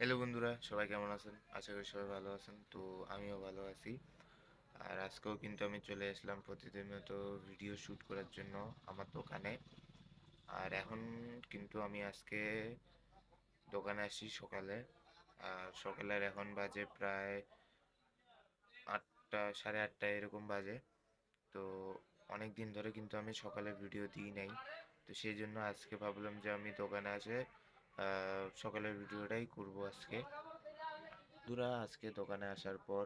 Hello বন্ধুরা, সবাই কেমন আছেন? আশা করি সবাই ভালো আছেন। তো আমিও ভালো আছি। আর আজকেও কিন্তু আমি চলে আসলাম প্রতিদিন মতো ভিডিও শ্যুট করার জন্য আমার দোকানে। আর এখন কিন্তু আমি আজকে দোকানে আসি সকালে। আর সকালের এখন বাজে প্রায় আটটা, সাড়ে আটটা এরকম বাজে। তো অনেক দিন ধরে কিন্তু আমি সকালে ভিডিও দিই নাই। তো সেই জন্য আজকে ভাবলাম যে আমি দোকানে আসে সকালের ভিডিওটাই করব আজকে। বন্ধুরা আজকে দোকানে আসার পর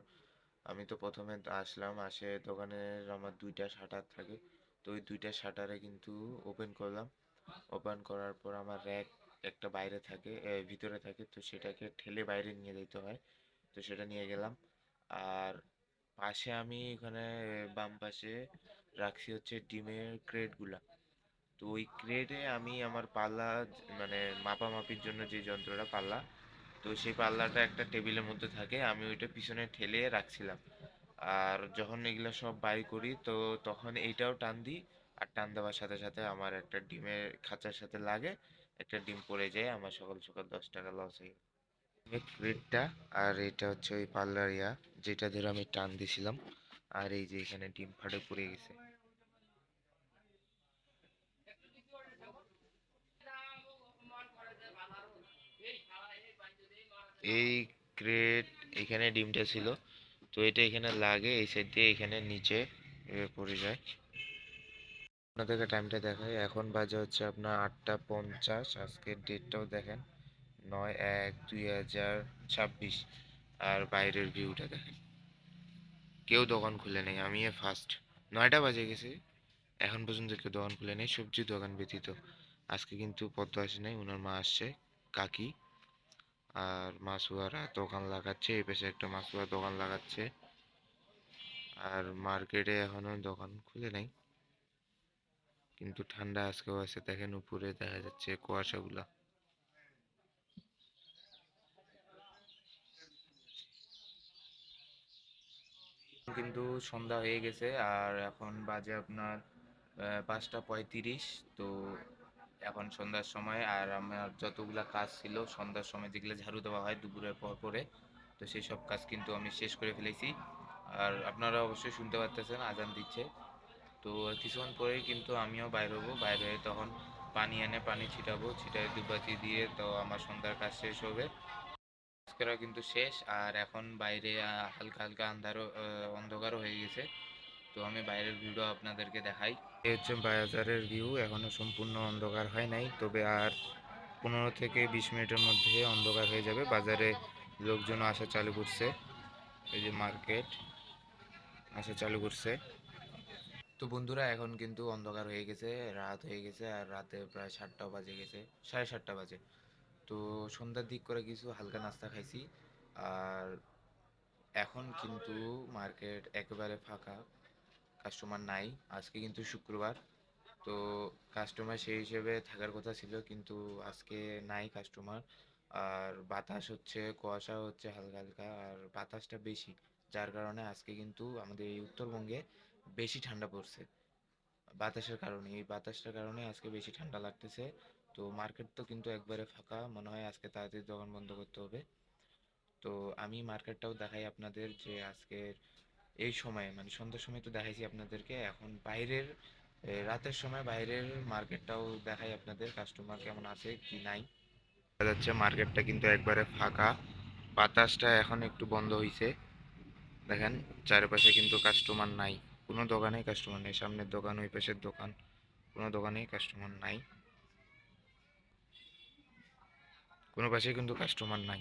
আমি তো প্রথমে আসলাম, আসে দোকানের আমার দুইটা শাটার থাকে। তো ওই দুইটা শাটারে কিন্তু ওপেন করলাম। ওপেন করার পর আমার র্যাক একটা বাইরে থাকে ভিতরে থাকে। তো সেটাকে ঠেলে বাইরে নিয়ে যেতে হয়। তো সেটা নিয়ে গেলাম। আর পাশে আমি এখানে বাম পাশে রাখছি হচ্ছে ডিমের ক্রেটগুলা তো ওই ক্রেটে আমি আমার পাল্লা মানে মাপামাপির জন্য যে যন্ত্রটা পাল্লা, তো সেই পাল্লাটা একটা টেবিলের মধ্যে থাকে, আমি ওইটা পিছনে ঠেলে রাখছিলাম। আর যখন এগুলো সব বাই করি, তো তখন এইটাও টান দিই, আর টান দেওয়ার সাথে সাথে আমার একটা ডিমের খাঁচার সাথে লাগে, একটা ডিম পড়ে যায়, আমার সকাল সকাল দশ টাকা লস হয়ে ক্রেটটা আর এটা হচ্ছে ওই পাল্লার ইয়া, যেটা ধরে আমি টান দিছিলাম, আর এই যে এখানে ডিম ফাটে পড়ে গেছে। এই ক্রেট এখানে ডিমটা ছিল। তো এটা এখানে লাগে, এই সাইড দিয়ে এখানে নিচে পড়ে যায়। আপনাদেরকে টাইমটা দেখাই। এখন বাজে হচ্ছে আপনার আটটা পঞ্চাশ। আজকের ডেটটাও দেখেন, নয় এক দুই হাজার ছাব্বিশ। আর বাইরের ভিউটা দেখেন। কেউ দোকান খুলে নেই, আমি ফার্স্ট নয়টা বাজে গেছে। এখন পর্যন্ত কেউ দোকান খুলে নেই। সবজি দোকান ব্যতীত। আজকে কিন্তু পদ্ম আসে নাই ওনার মা আসছে, কাকি। আর মাসুয়ারা দোকান লাগাচ্ছে, এই পাশে একটা মাসুয়া দোকান লাগাচ্ছে। আর মার্কেটে এখনও দোকান খুলে নাই। কিন্তু ঠান্ডা আজকেও আছে, দেখেন উপরে দেখা যাচ্ছে কুয়াশাগুলা। কিন্তু সন্ধ্যা হয়ে গেছে, আর এখন বাজে আপনার পাঁচটা পঁয়ত্রিশ, তো এখন সন্ধ্যার সময় আর আমার যতগুলা কাজ ছিল, সন্ধ্যার সময় যেগুলো ঝাড়ু দেওয়া হয় দুপুরের পর পরে, তো সেই সব কাজ কিন্তু আমি শেষ করে ফেলেছি। আর আপনারা অবশ্যই শুনতে পারতেছেন, আজান দিচ্ছে। তো কিছুক্ষণ পরেই কিন্তু আমিও বাইর হব। বাইরে হয়ে তখন পানি এনে পানি ছিটাবো ছিটাই দুবাতি দিয়ে তো আমার সন্ধ্যার কাজ শেষ হবে। আজকেরও কিন্তু শেষ, আর এখন বাইরে হালকা হালকা আন্ধারও অন্ধকারও হয়ে গেছে। তো আমি বাইরের ভিউটা আপনাদেরকে দেখাই। এই হচ্ছে বাজারের ভিউ এখনও সম্পূর্ণ অন্ধকার হয় নাই। তবে আর পনেরো থেকে বিশ মিনিটের মধ্যে অন্ধকার হয়ে যাবে। বাজারে লোকজন আসা চালু করছে। এই যে মার্কেট, আসা চালু করছে। তো বন্ধুরা, এখন কিন্তু অন্ধকার হয়ে গেছে, রাত হয়ে গেছে, আর রাতে প্রায় সাতটা বাজে গেছে, সাড়ে সাতটা বাজে। তো সন্ধ্যার দিক করে কিছু হালকা নাস্তা খাইছি। আর এখন কিন্তু মার্কেট একেবারে ফাঁকা। কাস্টমার নাই, আজকে কিন্তু শুক্রবার। তো কাস্টমার সেই হিসেবে থাকার কথা ছিল, কিন্তু আজকে নাই কাস্টমার আর বাতাস হচ্ছে, কুয়াশা হচ্ছে হালকা হালকা, আর বাতাসটা বেশি। যার কারণে আজকে কিন্তু আমাদের এই উত্তরবঙ্গে বেশি ঠান্ডা পড়ছে। বাতাসের কারণে, এই বাতাসটার কারণে আজকে বেশি ঠান্ডা লাগতেছে। তো মার্কেট তো কিন্তু একবারে ফাঁকা, মনে হয় আজকে তাড়াতাড়ি দোকান বন্ধ করতে হবে। তো আমি মার্কেটটাও দেখাই আপনাদের যে আজকের এই সময় মানে সন্ধ্যার সময় তো দেখাইছি আপনাদেরকে, এখন বাইরের রাতের সময় বাইরের মার্কেটটাও দেখাই আপনাদের কাস্টমার কেমন আছে, কি নাই। দেখা যাচ্ছে মার্কেটটা কিন্তু একবারে ফাঁকা, বাতাসটা এখন একটু বন্ধ হয়েছে দেখেন, চারপাশে কিন্তু কাস্টমার নাই, কোনো দোকানেই কাস্টমার নেই, সামনের দোকান ওই পাশের দোকান, কোনো দোকানেই কাস্টমার নাই। কোনো পাশে কিন্তু কাস্টমার নাই।